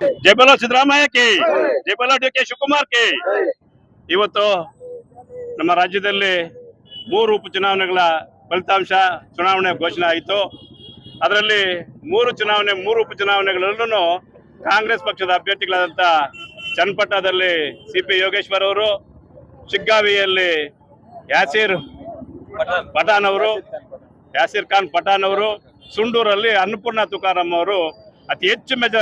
ಜಯಬಲ ಜೈ ಜಯಬಲ D K ಶಿವಕುಮಾರ್ಗೆ ಇವತ್ತು ನಮ್ಮ ರಾಜ್ಯದಲ್ಲಿ ಮೂರು ಉಪಚುನಾವಣೆಗಳ ಫಲಿತಾಂಶ ಚುನಾವಣೆ ಘೋಷಣೆ ಆಯಿತು. ಅದರಲ್ಲಿ ಮೂರು ಚುನಾವಣೆ, ಮೂರು ಉಪಚುನಾವಣೆಗಳಲ್ಲೂ ಕಾಂಗ್ರೆಸ್ ಪಕ್ಷದ ಅಭ್ಯರ್ಥಿಗಳಾದಂಥ ಚನ್ನಪಟ್ಟಣದಲ್ಲಿ ಸಿ ಪಿ ಯೋಗೇಶ್ವರ್ ಅವರು, ಶಿಗ್ಗಾವಿಯಲ್ಲಿ ಯಾಸೀರ್ ಪಠಾಣ್ ಅವರು, ಯಾಸೀರ್ ಖಾನ್ ಪಠಾಣ್ ಅವರು, ಸುಂಡೂರಲ್ಲಿ ಅನ್ನಪೂರ್ಣ ತುಕಾರಾಮ್ ಅವರು ಅತಿ ಹೆಚ್ಚು ಮೆಜ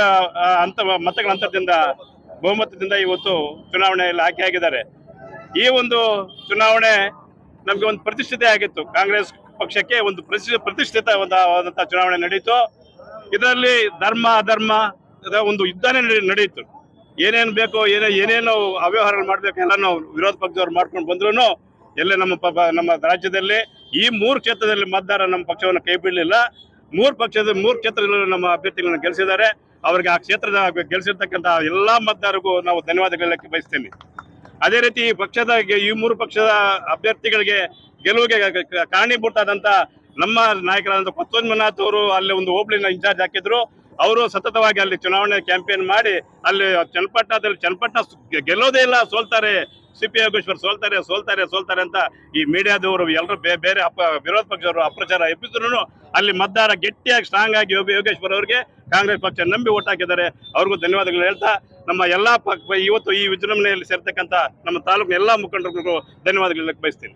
ಅಂತ ಮತಗಳ ಅಂತರದಿಂದ ಬಹುಮತದಿಂದ ಇವತ್ತು ಚುನಾವಣೆಯಲ್ಲಿ ಆಯ್ಕೆಯಾಗಿದ್ದಾರೆ ಈ ಒಂದು ಚುನಾವಣೆ ನಮಗೆ ಒಂದು ಪ್ರತಿಷ್ಠಿತೆ ಆಗಿತ್ತು. ಕಾಂಗ್ರೆಸ್ ಪಕ್ಷಕ್ಕೆ ಒಂದು ಪ್ರತಿ ಪ್ರತಿಷ್ಠಿತವಾದಂಥ ಚುನಾವಣೆ ನಡೆಯಿತು ಇದರಲ್ಲಿ ಧರ್ಮ, ಅಧರ್ಮ ಒಂದು ಯುದ್ಧನೇ ನಡೆ- ನಡೆಯಿತು ಏನೇನು ಬೇಕೋ, ಏನೇ ಏನೇನು ಅವ್ಯವಹಾರಗಳು ಮಾಡಬೇಕು ಎಲ್ಲನೂ ವಿರೋಧ ಪಕ್ಷದವ್ರು ಮಾಡ್ಕೊಂಡು ಬಂದ್ರು ಎಲ್ಲೇ ನಮ್ಮ ನಮ್ಮ ರಾಜ್ಯದಲ್ಲಿ ಈ ಮೂರು ಕ್ಷೇತ್ರದಲ್ಲಿ ಮತದಾರ ನಮ್ಮ ಪಕ್ಷವನ್ನು ಕೈ ಬಿಡಲಿಲ್ಲ ಮೂರು ಪಕ್ಷದ ಮೂರು ಕ್ಷೇತ್ರಗಳಲ್ಲಿ ನಮ್ಮ ಅಭ್ಯರ್ಥಿಗಳನ್ನು ಗೆಲ್ಲಿಸಿದ್ದಾರೆ ಅವರಿಗೆ ಆ ಕ್ಷೇತ್ರದ ಗೆಲ್ಲಿಸಿರ್ತಕ್ಕಂಥ ಎಲ್ಲಾ ಮತದಾರರಿಗೂ ನಾವು ಧನ್ಯವಾದ ಹೇಳಕ್ಕೆ ಬಯಸ್ತೇನೆ. ಅದೇ ರೀತಿ ಈ ಪಕ್ಷದ ಈ ಮೂರು ಪಕ್ಷದ ಅಭ್ಯರ್ಥಿಗಳಿಗೆ ಗೆಲುವಿಗೆ ಕಾರಣೀಭೂತ ಕ- ನಮ್ಮ ನಾಯಕರಾದಂಥ ಕೊತ್ತೋಜ್ ಮನಾಥ್ ಅವರು ಅಲ್ಲಿ ಒಂದು ಹೋಬಳಿನ ಇನ್ಚಾರ್ಜ್ ಹಾಕಿದ್ರು. ಅವರು ಸತತವಾಗಿ ಅಲ್ಲಿ ಚುನಾವಣೆ ಕ್ಯಾಂಪೇನ್ ಮಾಡಿ ಅಲ್ಲಿ ಚನ್ನಪಟ್ಟಣದಲ್ಲಿ ಚನ್ನಪಟ್ಟಣ ಗೆಲ್ಲೋದೇ ಇಲ್ಲ, ಸೋಲ್ತಾರೆ. ಸಿ ಪಿ ಯೋಗೇಶ್ವರ್ ಸೋಲ್ತಾರೆ ಸೋಲ್ತಾರೆ ಸೋಲ್ತಾರೆ ಅಂತ ಈ ಮೀಡಿಯಾದವರು ಎಲ್ಲರೂ ಬೇರೆ ಅಪ, ವಿರೋಧ ಪಕ್ಷದವರು ಅಪ್ರಚಾರ ಎಬ್ಬಿಸಿದ್ರು ಅಲ್ಲಿ ಮತದಾರ ಗಟ್ಟಿಯಾಗಿ ಸ್ಟ್ರಾಂಗ್ ಆಗಿ ಯೋಗ, ಯೋಗೇಶ್ವರ್ ಅವರಿಗೆ ಕಾಂಗ್ರೆಸ್ ಪಕ್ಷ ನಂಬಿ ಓಟ್ ಹಾಕಿದ್ದಾರೆ. ಅವ್ರಿಗೂ ಧನ್ಯವಾದಗಳು ಹೇಳ್ತಾ, ನಮ್ಮ ಎಲ್ಲ ಇವತ್ತು ಈ ವಿಜೃಂಭಣೆಯಲ್ಲಿ ಸೇರ್ತಕ್ಕಂಥ ನಮ್ಮ ತಾಲೂಕಿನ ಎಲ್ಲಾ ಮುಖಂಡರಿಗೂ ಧನ್ಯವಾದಗಳು ಬಯಸ್ತೀನಿ